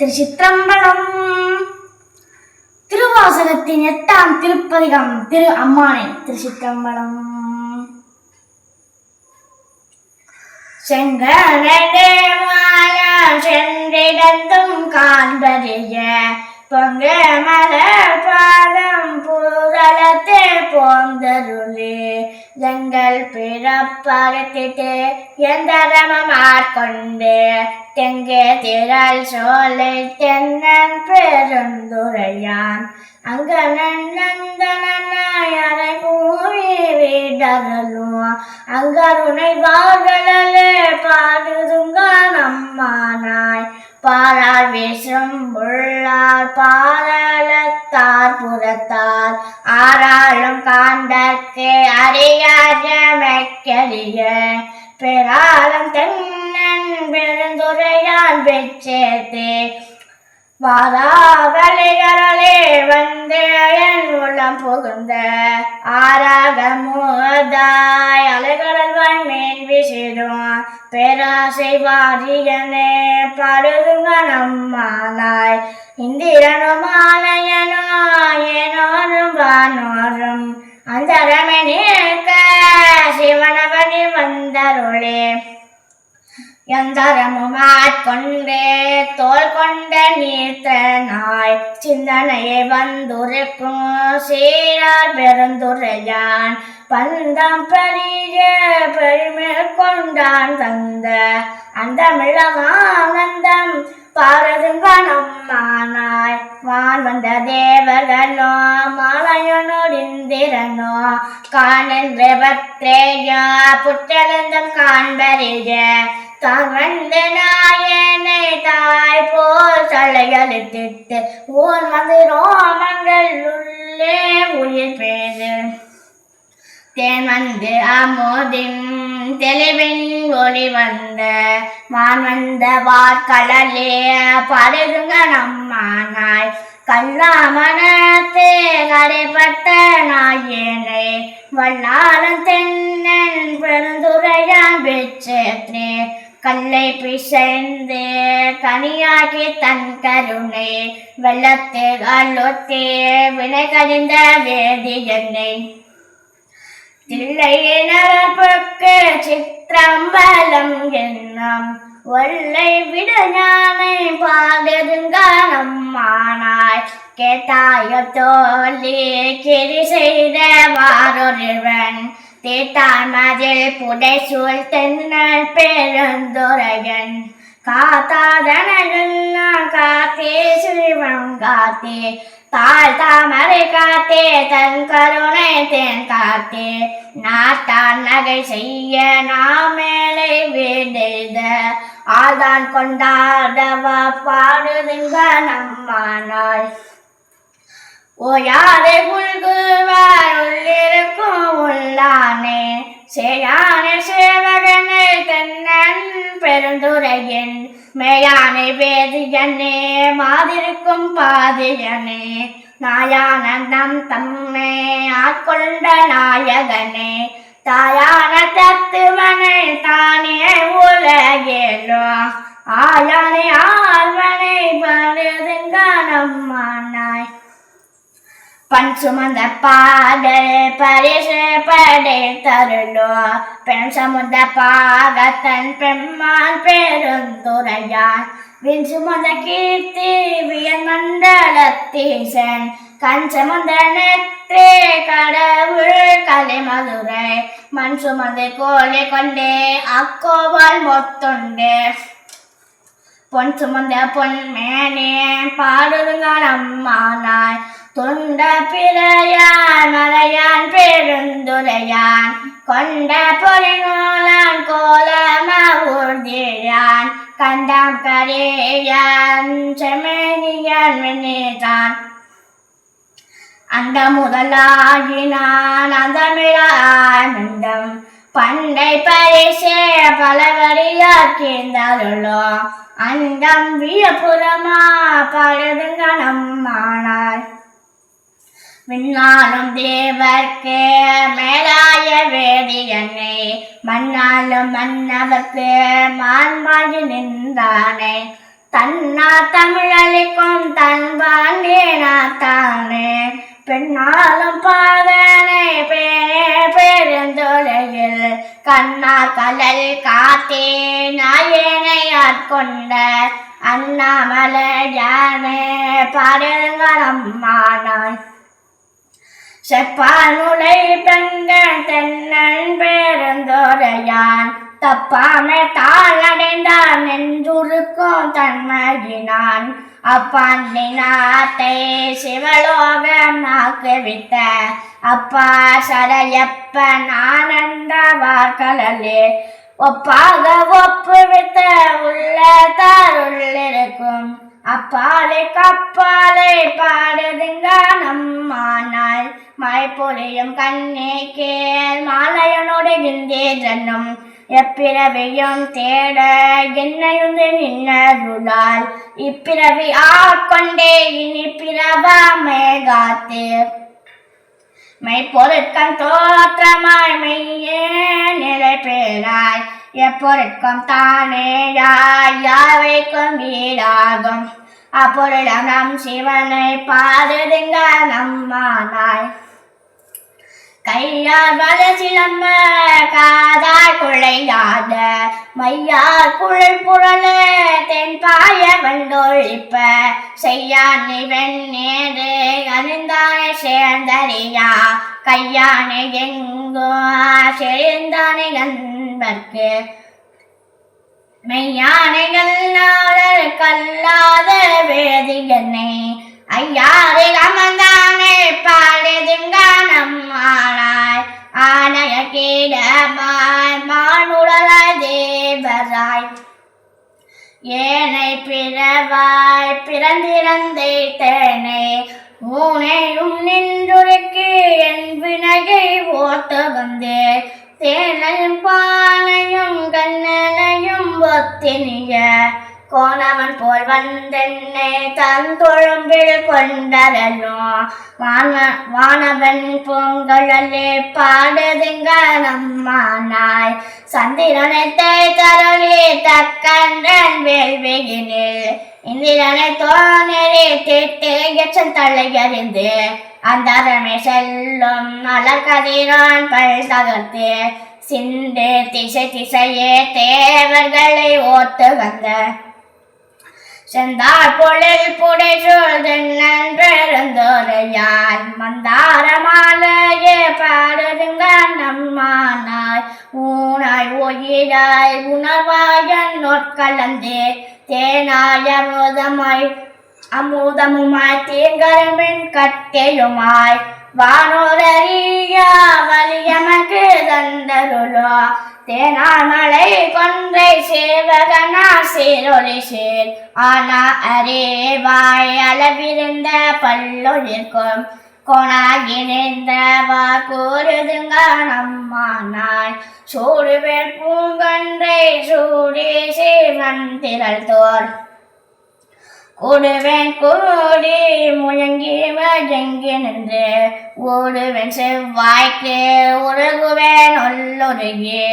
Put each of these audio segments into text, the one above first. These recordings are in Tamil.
திருச்சிற்றம்பலம். திருவாசகத்தின் எட்டாம் திருப்பதிகம் திரு அம்மானை திருச்சிற்றம்பலம். செங்கனே மாயா சென்றிடந்தும் காண்பறிய பொங்க மலர் பாதம் பூதலத்தே போந்தருளே. எங்கள் பிறப்பகத்திட்டு எந்தரமாட்கொண்டு தெங்கே திரள் சோலை தென்னன் பெருந்துரையான். அங்க அரை கூறி வீடருளும் அங்கருணை வார்களே பாடுதுங்க நம்மானாய் பாராள் வேஷம் உள்ளார் பாராளத்தார் புறத்தார். ஆறாளும் காண்டற்கு அறியாத பெறாலும் தென்னன் பெருந்துரையான் பெற்றேத்தே. வாராவளிகளே வந்து என் உள்ளம் புகுந்த ஆறாக மூதாய் அலைகடல்வாய் மேல் விசிடும் பேராசை வாரியனே படுதுங்க நம்மானாய் இந்திரனும் ஆலயனோ ஏனோரும் வானோரும் அந்தரமே நீக்க சிவனவனி வந்தருளே. எந்தரமும் ஆட்கொண்டே தோல் கொண்ட நீர்த்த நாய் சிந்தனையை வந்துரைக்கும் சீரார் பெருந்துரையான் பந்தம் பெரிய பெருமை கொண்டான் தந்த அந்த மிளகானந்தம் பாரதுங்க நம்மானாய் வான் வந்த தேவகனோ மாலையனோடு இந்திரனோ காணென்ற பத்ரேயா புற்றெழுந்தம் காண்பறிய தான் நாயனை தாய் போல் தலையளித்திட்டு ஓர் வந்து ரோமங்கள் உள்ளே உயிர் பேரு தேன் வந்து அமோதின் தெளிவின் ஒளி வந்த மான் வந்த வார்கடலே படுதுங்க நம்மானாய். கல்லாமனத்தே கடைப்பட்ட நாயனை வல்லாளன் தென்னன் பெருந்துரையான் பெற்றே கல்லை பிசைந்து கனியாகி தன் கருணை வெள்ளத்தே கல்லொத்தே வினை கழிந்த வேதி என்னை. வேதியனை தில்லையினரப்புக்கு சித்திரம்பலம் என்னாம் ஒல்லை விட ஞானை பாடுதுங்க நம்மானாய் கேட்டாய தோழி கிரி செய்த வாரொருவன். தீட்டான் மதில் புடைசூழ் தென்னல் பெருந்துரையன் நான் காத்தே சிவம் காத்தே. தாழ் தாமரை காத்தே தன் கருணை தென் காத்தே. நாட்டான் நகை செய்ய நாமேலை வீடுத ஆதான் கொண்டாடவ பாடுதுங்க நம்மானாய் ஓயாதே புல்குவார் மேயானை வேதியனே மாதிருக்கும் பாதியனே நாயானந்தம் தம்மே ஆட்கொண்ட நாயகனே தாயான தத்துவனை தானே உலகேலோ ஆயானை ஆழ்வனை பருதுங்கானம்மானாய் பண் சுமந்த பாடல் பரிசு படை தருளோ பெண் சமுந்த பாகத்தன் பெம்மான் பெருந்துரையான். வின் சுமந்த கீர்த்தி வியன் மண்டலத்தீசன் கண் சுமந்த நெற்றே கடவுள் கலை மதுரை. மண் சுமந்த கோலை கொண்டே அக்கோவால் மொத்துண்டு. பொன் சுமந்த பொன்மேனே பாடுங்க நம்மானாய் தொண்ட பிறையான் கொண்ட பொறிநூலான் கோலம ஊர்தியான் கண்டாம் கரேயான் செமேனியான் வெண்ணேதான். அந்த முதலாகினான் அந்த ஆனந்தம் பண்டை பரிசே பலவரியாக்கியிருந்தாலுள்ளோ அந்தம் வியபுரமா பழுதுங்க நம்மானாய் விண்ணாலும் தேவர்க்கு மேலாய வேதி என்னை. மண்ணாலும் மன்னவர்க்கு மான்மாகி நின்றானே. தன்னா தமிழளிக்கும் தன் பாண்டியனாத்தானே பெண்ணாலும் பாதனை பேரே பெருந்துரையில் கண்ணா கலல் காத்தே நாயனை ஆட்கொண்ட அண்ணாமலை யானே. அண்ணாமலையானே பாடுங்களம்மானாய் செப்பானுலை பெண்கள் தென்னன் பேருந்தோரையான். தப்பாமை தாளடைந்தான் நெஞ்சுருக்கும் தன்மகினான். அப்பாண்டி நாட்டை சிவலோகம் அப்பா சரையப்பன் ஆனந்தவார் வாக்கலே ஒப்பாக ஒப்புவித்த உள்ள தாருள்ளிருக்கும் அப்பாலே கப்பாலே பாடுதுங்க நம்மானால் மழை பொழியும் கண்ணே கேள். மாலையனோடு ஜன்னம் எப்பிறவியும் தேட. என்னையுந்து நின்னருளால் இப்பிறவி ஆட்கொண்டே இனி பிறவாமே காத்து. மெய்ப்பொருட்கம் தோற்றமாய் மெய்யே நிலை பெறாய் எப்பொருட்கம் தானே யாய் யாவைக்கும் வீடாகும் அப்பொருளம் நம் சிவனை பாடுதுங்க நம்மானாய். கையார் வல சிலம்ப காதாய் குழையாத. மையார் குழல் புரள தென்பாய வந்தொழிப்ப செய்யானி வெண்ணேறு அறிந்தானே சேர்ந்தறியா. கையானே எங்கோ சேர்ந்தானே கந்த கண்பர்க்கு மெய்யானைகள் நாளர் கல்லாத வேதியனை ஐயாரில் அமர்ந்தானே பாடுதுங்க ஆனாய் ஆனைய கீடமாய் மானுடலாய் தேவராய். ஏனை பிறவாய் பிறந்திறந்தே தேனை. ஊனையும் நின்றுருக்கு என் வினையை ஓட்டு வந்தேன். தேனையும் பானையும் கண்ணனையும் ஒத்தினிய. கோணவன் போல் வந்தென்னை தந்தொழும்பில் தொழும்பில் கொண்டரலும் வான வானவன் பொங்கலே பாடுதுங்க நம்மானாய் சந்திரனை தருளி தக்கன்றன் வேள்வியினில் இந்திரனை தோணரி திட்டு எச்சன் தலையறிந்து அந்தரமே செல்லும் மலர்கதிரான் பல் தகர்த்து சிந்து திசை திசையே தேவர்களை ஓட்டு வந்த செந்தார் பொழில் புடைசூழ் பெருந்தோரையான் மந்தார மாலையே பாடுதுங்க நம்மானாய். ஊனாய் ஒயிராய் உணர்வாய் நோட்கலந்து தேனாய் அமுதமாய் அமுதமுமாய் தீங்கரமின் கட்டையுமாய் வானோரறியா வலியமக்கு தந்தருளோ தேனாமலை கொன்றை சேவகனா சீரொலி சேர். ஆனா அரேவாய் அளவிருந்த பல்லொழிற்கும் கொணாகினின்றவா கூறுதுங்க நம்மானாய் சூடுவேல் பூங்கன்றை சூடி சேவன் திரள் தோர் ஓடுவேன் கூடி முழங்கி மயங்கி நின்று. ஓடுவேன் செவ்வாய்க்கு உருகுவேன் உள்ளுருகி.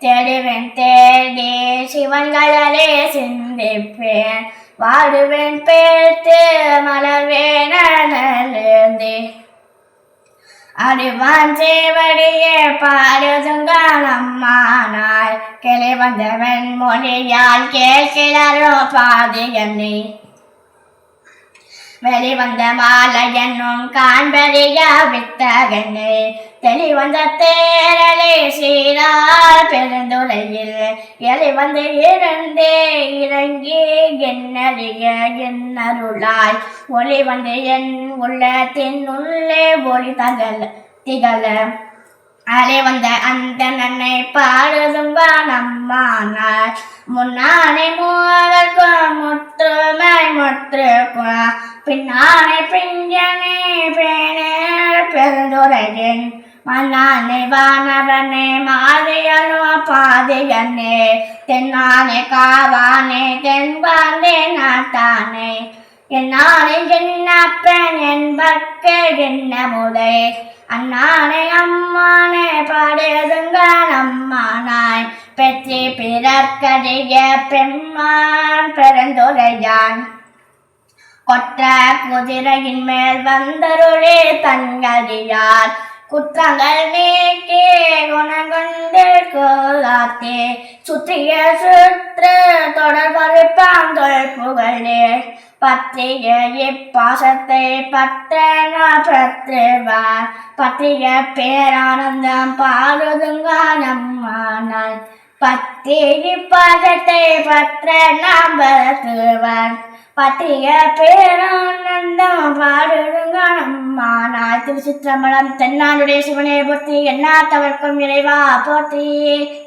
தேடுவேன் தேடி சிவன்களே சிந்திப்பேன். வாடுவேன் பேர்த்து மலர்வேனே அனலேந்தி அறிவான் சேவடியே பாடுதுங்காலம்மானாய் கிளை வந்தவன் மொழியால் கேட்கிறாரோ பாதியனை வெளிவந்த மாலையனும் காண்பறிய வித்தகனே தெளிவந்த தேரலே சீரார் பெருந்துளையில். எளிவந்து இருந்தே இறங்கி என்னறிய என்னருளாய். ஒளி வந்து என் உள்ளத்தின் உள்ளே ஒளி தகல திகழ. அலை வந்த அந்த நன்னை பாடுதும் நம்மானார் முன்னானை மூவர்க்கும் முற்றுமை முற்றுக்கும் பின்னானை பிஞ்சனே பேனே பெருந்துரையின். மன்னானை வானவனே மாதையனோ பாதையனே. தென்னானே காவானே தென்பாந்தே நாட்டானே. என்னானே என்னப்பன் என்பக்கு என்ன முதை. அண்ணானே அம்மானே பாடுதுங்க நம்மானாய் பெற்றி பிறக்கடிய பெம்மான் பிறந்துரையான் கொற்ற குதிரையின் மேல் வந்தருளே தங்கதியார் குற்றங்கள் நீக்கே குணங்கொண்டு கோலாத்தே. சுற்றிய சுற்று தொடர்பரு புகழே பற்றிய இப்பாசத்தை பற்றன பற்றுவார் பற்றிய பேரானந்தம் பாடுதுங்கானம்மானால் பற்றிய பாதத்தை பற்ற நாம் பரத்துவான் பற்றிய பேரானந்தம் பாடுதுங்கானம்மானால் திருச்சிற்றம்பலம் தென்னாளுடைய சிவனே போற்றி எண்ணாத்தவர்க்கும் இறைவா போற்றி.